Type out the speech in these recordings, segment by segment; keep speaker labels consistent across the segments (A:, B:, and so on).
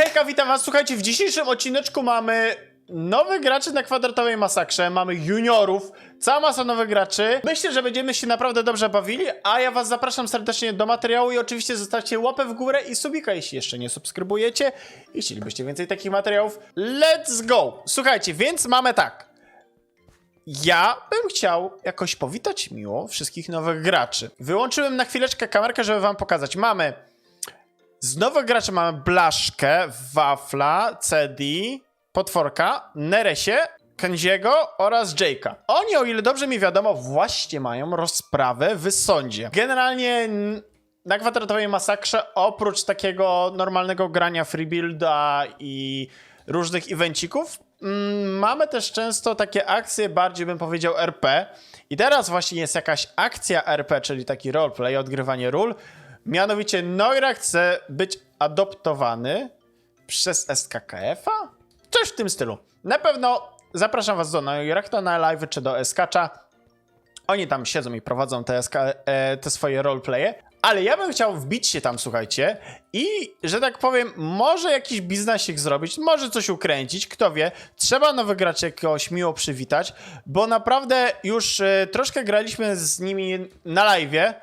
A: Hejka, witam was. Słuchajcie, w dzisiejszym odcineczku mamy nowych graczy na kwadratowej masakrze, mamy juniorów, cała masa nowych graczy. Myślę, że będziemy się naprawdę dobrze bawili, a ja was zapraszam serdecznie do materiału i oczywiście zostawcie łapę w górę i subika, jeśli jeszcze nie subskrybujecie i chcielibyście więcej takich materiałów. Let's go! Słuchajcie, więc mamy tak. Ja bym chciał jakoś powitać miło wszystkich nowych graczy. Wyłączyłem na chwileczkę kamerkę, żeby wam pokazać. Mamy z nowych graczy mamy Blaszkę, Wafla, Cedi, Potworka, Neresie, Kenziego oraz Jake'a. Oni, o ile dobrze mi wiadomo, właśnie mają rozprawę w sądzie. Generalnie na kwadratowej masakrze, oprócz takiego normalnego grania freebuilda i różnych evencików, mm, mamy też często takie akcje, bardziej bym powiedział RP. I teraz właśnie jest jakaś akcja RP, czyli taki roleplay, odgrywanie ról. Mianowicie Noira chce być adoptowany przez SKKF-a? Coś w tym stylu. Na pewno zapraszam was do Noirachta na live czy do Eskacza. Oni tam siedzą i prowadzą te, SK, e, te swoje roleplaye. Ale ja bym chciał wbić się tam, słuchajcie, i że tak powiem, może jakiś biznesik zrobić, może coś ukręcić, kto wie. Trzeba nowych graczy jakoś miło przywitać, bo naprawdę już e, troszkę graliśmy z nimi na live'ie.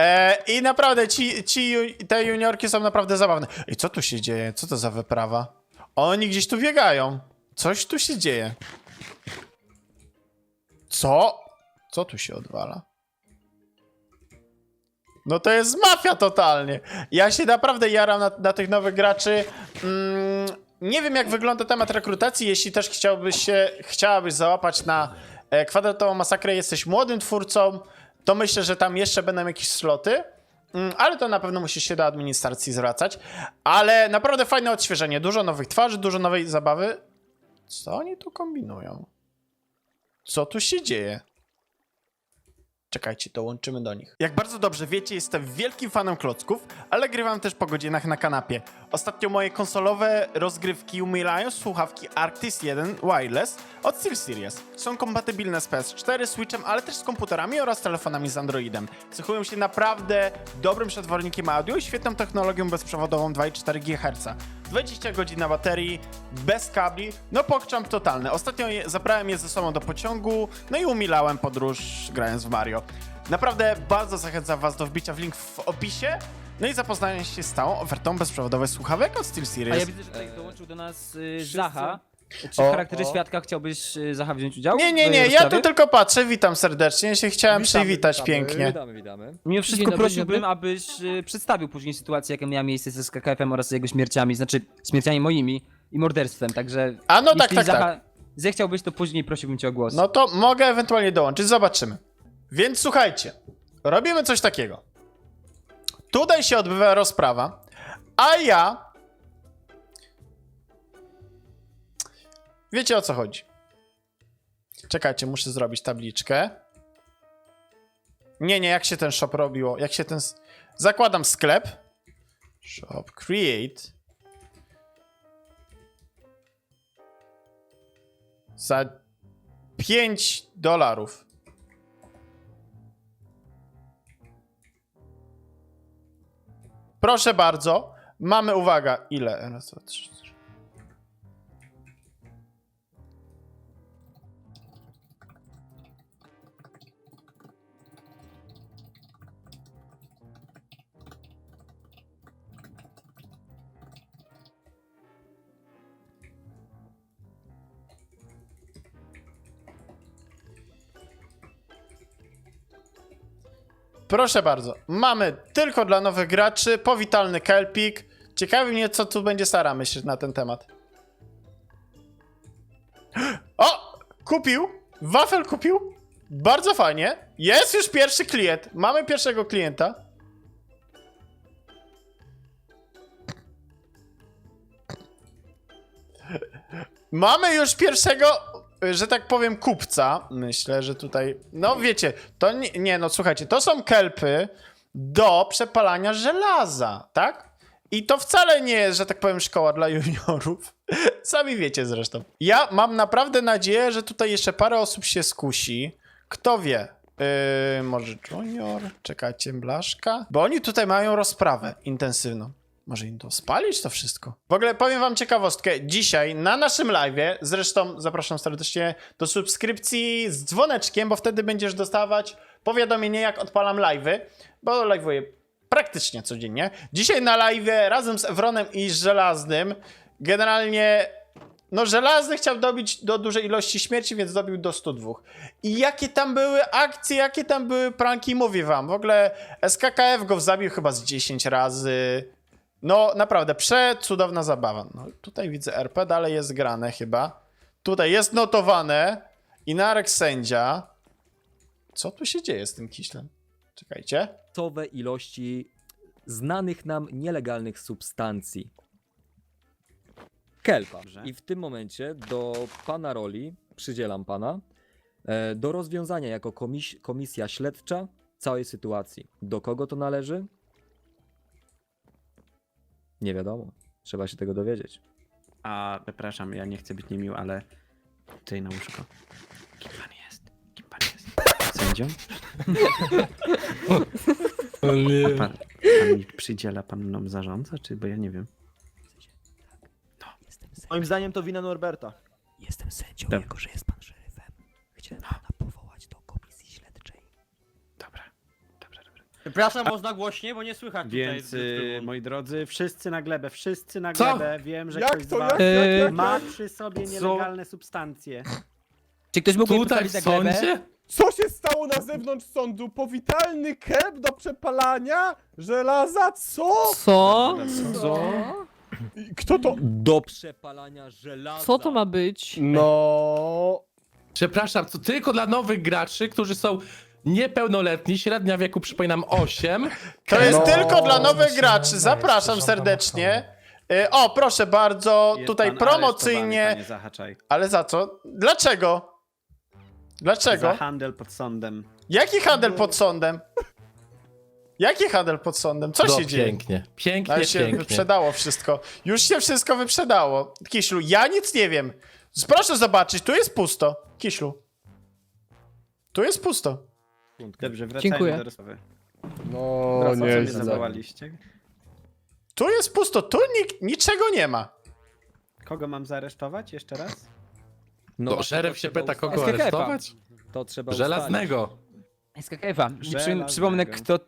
A: E, I naprawdę ci, ci, te juniorki są naprawdę zabawne. I co tu się dzieje? Co to za wyprawa? Oni gdzieś tu biegają. Coś tu się dzieje. Co? Co tu się odwala? No to jest mafia totalnie. Ja się naprawdę jaram na, na tych nowych graczy. Mm, nie wiem, jak wygląda temat rekrutacji. Jeśli też chciałbyś się, chciałabyś załapać na e, kwadratową masakrę, jesteś młodym twórcą, to myślę, że tam jeszcze będą jakieś sloty. Mm, ale to na pewno musisz się do administracji zwracać. Ale naprawdę fajne odświeżenie. Dużo nowych twarzy, dużo nowej zabawy. Co oni tu kombinują? Co tu się dzieje? Czekajcie, dołączymy do nich. Jak bardzo dobrze wiecie, jestem wielkim fanem klocków, ale grywam też po godzinach na kanapie. Ostatnio moje konsolowe rozgrywki umierają słuchawki Arctis 1 Wireless od SteelSeries. Są kompatybilne z PS4, Switchem, ale też z komputerami oraz telefonami z Androidem. Cechują się naprawdę dobrym przetwornikiem audio i świetną technologią bezprzewodową 2,4 GHz. 20 godzin na baterii, bez kabli, no pokczam totalny. Ostatnio je, zabrałem je ze sobą do pociągu, no i umilałem podróż grając w Mario. Naprawdę bardzo zachęcam was do wbicia w link w opisie, no i zapoznania się z całą ofertą bezprzewodowych słuchawek od
B: A
A: SteelSeries.
B: ja widzę, że tutaj dołączył do nas y, Zacha. Czy
A: O,
B: w charakterze
C: o.
B: świadka chciałbyś y, Zacha wziąć udział?
A: Nie, nie,
B: w
A: nie, ja
B: rozprawie?
A: tu tylko patrzę, witam serdecznie, ja się chciałem
C: Witamy,
A: przywitać
C: witamy,
A: pięknie.
C: Witamy, witamy.
B: Mimo wszystko
D: Dzień dobry,
B: prosiłbym,
D: dobry.
B: abyś y, przedstawił później sytuację, jaka miała miejsce ze SKKF-em oraz jego śmierciami, znaczy śmierciami moimi i morderstwem, także
A: A no tak,
B: jeśli
A: tak,
B: Zacha
A: tak.
B: zechciałbyś, to później prosiłbym cię o głos.
A: No to mogę ewentualnie dołączyć, zobaczymy. Więc słuchajcie, robimy coś takiego. Tutaj się odbywa rozprawa, a ja. Wiecie o co chodzi. Czekajcie, muszę zrobić tabliczkę. Nie, nie, jak się ten shop robiło? Jak się ten. Zakładam sklep. Shop create. Za 5 dolarów. Proszę bardzo. Mamy, uwaga, ile? Raz, dwa, trzy, Proszę bardzo. Mamy tylko dla nowych graczy powitalny kelpik. Ciekawi mnie, co tu będzie Sara myśleć na ten temat. O! Kupił! Wafel kupił! Bardzo fajnie. Jest już pierwszy klient. Mamy pierwszego klienta. Mamy już pierwszego, że tak powiem, kupca. Myślę, że tutaj. No wiecie, to nie, nie no słuchajcie, to są kelpy do przepalania żelaza, tak? I to wcale nie jest, że tak powiem, szkoła dla juniorów. Sami wiecie zresztą. Ja mam naprawdę nadzieję, że tutaj jeszcze parę osób się skusi. Kto wie? Yy, może junior? Czekajcie, blaszka? Bo oni tutaj mają rozprawę intensywną. Może im to spalić to wszystko? W ogóle powiem wam ciekawostkę. Dzisiaj na naszym live'ie, zresztą zapraszam serdecznie do subskrypcji z dzwoneczkiem, bo wtedy będziesz dostawać powiadomienie jak odpalam live'y, bo live'uję praktycznie codziennie. Dzisiaj na live'ie razem z Evronem i Żelaznym generalnie no, żelazny chciał dobić do dużej ilości śmierci, więc dobił do 102. I jakie tam były akcje, jakie tam były pranki, mówię wam. W ogóle SKKF go zabił chyba z 10 razy. No, naprawdę, przecudowna zabawa. No, tutaj widzę RP, dalej jest grane chyba. Tutaj jest notowane. Inarek sędzia. Co tu się dzieje z tym kiślem? Czekajcie.
C: masowe ilości znanych nam nielegalnych substancji. Kelpa. I w tym momencie do pana roli przydzielam pana e, do rozwiązania jako komis komisja śledcza całej sytuacji. Do kogo to należy? Nie wiadomo. Trzeba się tego dowiedzieć.
D: A przepraszam, ja nie chcę być niemiły, ale tutaj na łóżko. Kim pan jest? Kim pan jest? Sędzią?
E: O nie.
D: Pan, pan mi przydziela, pan nam zarządza, czy bo ja nie wiem.
F: Moim zdaniem to wina Norberta.
G: Jestem sędzią,
D: Dobra.
G: jako że jest pan szeryfem. Chciałem
F: Przepraszam, można głośniej, bo nie słychać tutaj.
D: Więc,
F: z-
D: y, moi drodzy, wszyscy na glebę, wszyscy na
E: Co?
D: glebę. Wiem, że
H: Jak
D: ktoś z
H: to?
D: was
H: Jak, jak, jak,
D: ma
H: jak?
D: przy sobie
E: Co?
D: nielegalne substancje.
B: Czy ktoś mógłby
E: Tutaj
B: postawić
E: w
B: na glebę?
E: sądzie?
H: Co się stało na zewnątrz sądu? Powitalny keb do przepalania? Żelaza? Co?
I: Co?
E: Co?
H: I Kto to?
C: Do przepalania żelaza.
I: Co to ma być?
H: No...
E: Przepraszam, to tylko dla nowych graczy, którzy są niepełnoletni, średnia wieku przypominam 8.
A: To jest
H: No.
A: tylko dla nowych graczy. Zapraszam serdecznie. Y, O, proszę bardzo,
D: Jest
A: tutaj
D: pan aresztowany,
A: promocyjnie.
D: Panie Zahaczaj.
A: Ale za co? Dlaczego? Dlaczego?
D: Za handel pod sądem.
A: Jaki handel pod sądem? Jaki handel pod sądem? Co
E: no,
A: się dzieje?
E: Pięknie, pięknie,
A: Ale się
E: pięknie.
A: wyprzedało wszystko. Już się wszystko wyprzedało. Kiślu, ja nic nie wiem. Proszę zobaczyć, tu jest pusto. Kiślu. Tu jest pusto.
D: Dobrze, wracajmy
I: Dziękuję.
D: do rozmowy.
H: No
D: co mnie
H: nie.
D: zawołaliście?
A: Tu jest pusto, tu nik- niczego nie ma.
D: Kogo mam zaaresztować jeszcze raz?
E: No,
C: to
E: szeryf się pyta, kogo.
B: SKKF-a.
E: aresztować?
C: To trzeba
E: Żelaznego.
B: SKKF-a. I przy,
D: Żelaznego.
B: przypomnę kto...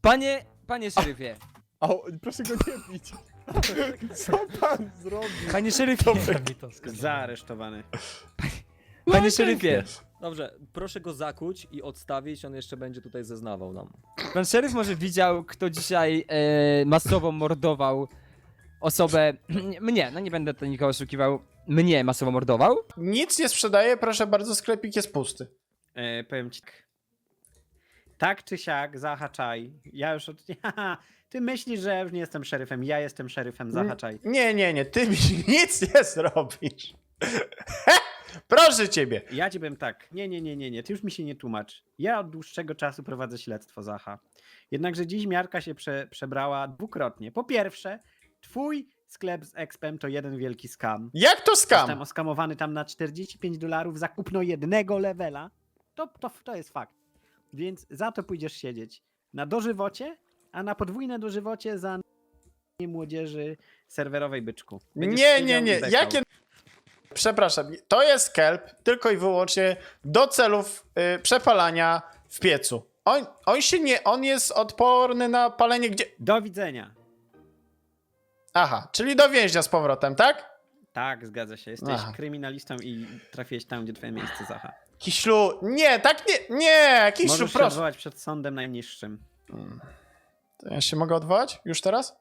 B: Panie, panie szeryfie.
H: O, proszę go nie bić. Co pan zrobił?
B: Panie szeryfie.
D: Zaaresztowany.
B: Panie szeryfie.
C: Dobrze, proszę go zakuć i odstawić, on jeszcze będzie tutaj zeznawał nam.
B: Pan szeryf może widział, kto dzisiaj e, masowo mordował osobę... Mnie, no nie będę to nikogo oszukiwał. Mnie masowo mordował.
A: Nic nie sprzedaje, proszę bardzo, sklepik jest pusty.
D: E, powiem ci tak. Tak czy siak, zahaczaj. Ja już od... Ty myślisz, że ja już nie jestem szeryfem. Ja jestem szeryfem, zahaczaj.
A: Nie, nie, nie, ty mi nic nie zrobisz. Proszę ciebie.
D: Ja ci powiem tak. Nie, nie, nie, nie, nie. Ty już mi się nie tłumacz. Ja od dłuższego czasu prowadzę śledztwo Zacha. Jednakże dziś miarka się prze, przebrała dwukrotnie. Po pierwsze, twój sklep z Expem to jeden wielki skam.
A: Jak to
D: Zostałem
A: skam?
D: oskamowany tam na 45 dolarów za kupno jednego levela. To, to, to jest fakt. Więc za to pójdziesz siedzieć na dożywocie, a na podwójne dożywocie za młodzieży serwerowej byczku. Będziesz
A: Nie,
D: siedział
A: nie,
D: i
A: nie.
D: bekał.
A: Jakie. Przepraszam, to jest kelp tylko i wyłącznie do celów y, przepalania w piecu. On, on się nie. On jest odporny na palenie gdzie.
D: Do widzenia.
A: Aha, czyli do więźnia z powrotem, tak?
D: Tak, zgadza się. Jesteś
A: Aha.
D: kryminalistą i trafiłeś tam, gdzie twoje miejsce Zacha.
A: Kiślu, nie, tak nie. Nie, Kiślu,
D: Możesz się
A: proszę.
D: odwołać przed sądem najniższym.
A: To Ja się mogę odwołać? Już teraz?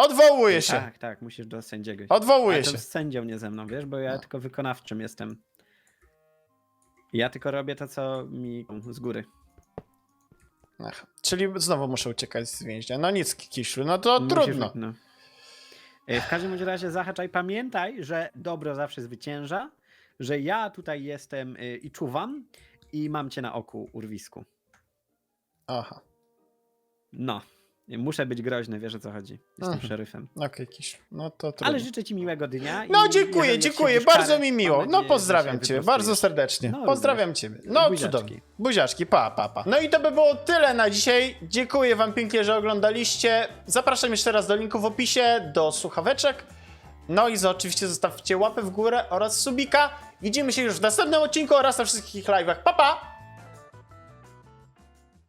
A: Odwołuję się.
D: Tak, tak, musisz do sędziego. iść.
A: Odwołuję
D: Ale to
A: się.
D: z sędzią, nie ze mną, wiesz, bo ja
A: No.
D: tylko wykonawczym jestem. Ja tylko robię to, co mi z góry.
A: Ach, czyli znowu muszę uciekać z więźnia. No nic, Kiślu, no to
D: Musisz-
A: trudno.
D: no. E, W każdym bądź razie zahaczaj, pamiętaj, że dobro zawsze zwycięża, że ja tutaj jestem y, i czuwam i mam cię na oku, urwisku.
A: Aha.
D: No. Muszę być groźny, wiesz o co chodzi. Jestem
A: Mhm.
D: szeryfem.
A: Okej, Kisz. No to trudno.
D: Ale życzę ci miłego dnia.
A: No dziękuję, dziękuję, bardzo
D: karę,
A: mi miło. No pozdrawiam cię, bardzo serdecznie.
D: No,
A: Pozdrawiam
D: również.
A: ciebie. No
D: Buziaczki.
A: cudownie. Buziaczki, pa, pa, pa. No i to by było tyle na dzisiaj. Dziękuję wam pięknie, że oglądaliście. Zapraszam jeszcze raz do linku w opisie, do słuchaweczek. No i za, oczywiście zostawcie łapę w górę oraz subika. Widzimy się już w następnym odcinku oraz na wszystkich live'ach. Pa, pa!